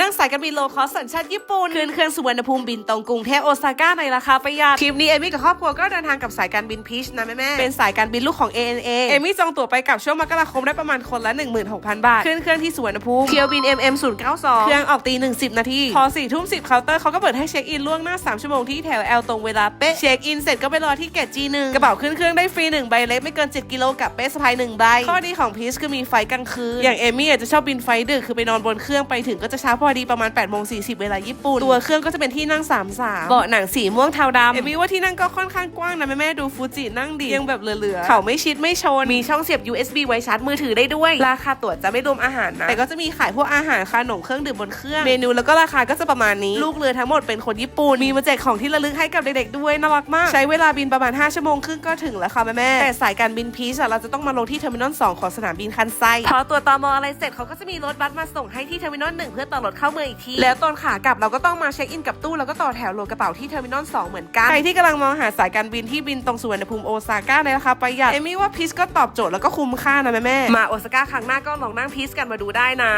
นั่งสายการบินโลคอสสัญชาติญี่ปุ่นขึ้นเครื่องสุวรรณภูมิบินตรงกรุงเทพโอซาก้าในราคาประหยัดทริปนี้เอมี่กับครอบครัวก็เดินทางกับสายการบินพีชนะแม่แม่ๆเป็นสายการบินลูกของ ANA เอมี่จองตั๋วไปกลับช่วงมกราคมได้ประมาณคนละ 16,000 บาท ขึ้นเครื่องที่สุวรรณภูมิเที่ยวบิน MM 092เครื่องออกตีหนึ่งสิบนาทีพอ4ทุ่ม10เคาน์เตอร์เขาก็เปิดให้เช็คอินล่วงหน้า 3 ชั่วโมงที่แถว L ตรงเวลาเป๊ะเช็คอินเสร็จก็ไปรอที่เกต G1 กระเป๋าขึ้นเครื่องได้ฟรี1ใบเล็กไม่เกิน 7 กิโลกับเป้สะพาย1ใบข้อดีของพีชคือมีไฟกลางคืนอย่างเอมี่อาจจะชอบบินไฟดึกคือไปนอนบนเครื่องไปถึงก็จะเช้าพอดีประมาณ8โมง40เวลาญี่ปุ่น ตัวเครื่องก็จะเป็นที่นั่ง3ามสามเบาะหนังสีม่วงเทาดำเอมี่ว่าที่นั่งก็ค่อนข้างกว้างนะแม่แม่ๆดูฟูจินั่งดียังแบบเหลือๆเขาไม่ชิดไม่ชนมีช่องเสียบ USB ไว้ชาร์จมือถือได้ด้วย ราคาตั๋วจะไม่รวมอาหารนะแต่ก็จะมีขายพวกอาหารขนมเครื่องดื่มบนเครื่องเมนูแล้วก็ราคาก็จะประมาณนี้ลูกเรือทั้งหมดเป็นคนญี่ปุ่นมีมาแจกของที่ระลึกให้กับเด็กๆด้วยน่ารักมากใช้เวลาบินประมาณ 5 ชั่วโมงครึ่งก็ถึงแล้วค่ะแม่แม่ๆแต่สายการบินพีชอะเราจะต้องมาลงที่เทอร์มินอล2ของสนามบินคันไซพอตัวจตมอะไรเสร็จเขาก็จะมีรถบัสมาส่งให้ที่เทอร์มินอล1เพื่อต่อรถเข้าเมืองอีกที แล้วตอนขากลับเราก็ต้องมาเช็คอินกับตู้แล้วก็ต่อแถวโหลดกระเป๋าที่เทอร์มินอล2เหมือนกัน ใครที่กำลังมองหาสายการบินที่บินตรงสุวรรณภูมิโอซาก้าในราคาประหยัดเอมี่ว่าพีชก็ตอบโจทย์แล้วก็คุ้มค่านะแม่แม่ๆมาโอซาก้าครั้งหน้าก็ลองนั่งพีชกันมาดูได้นะ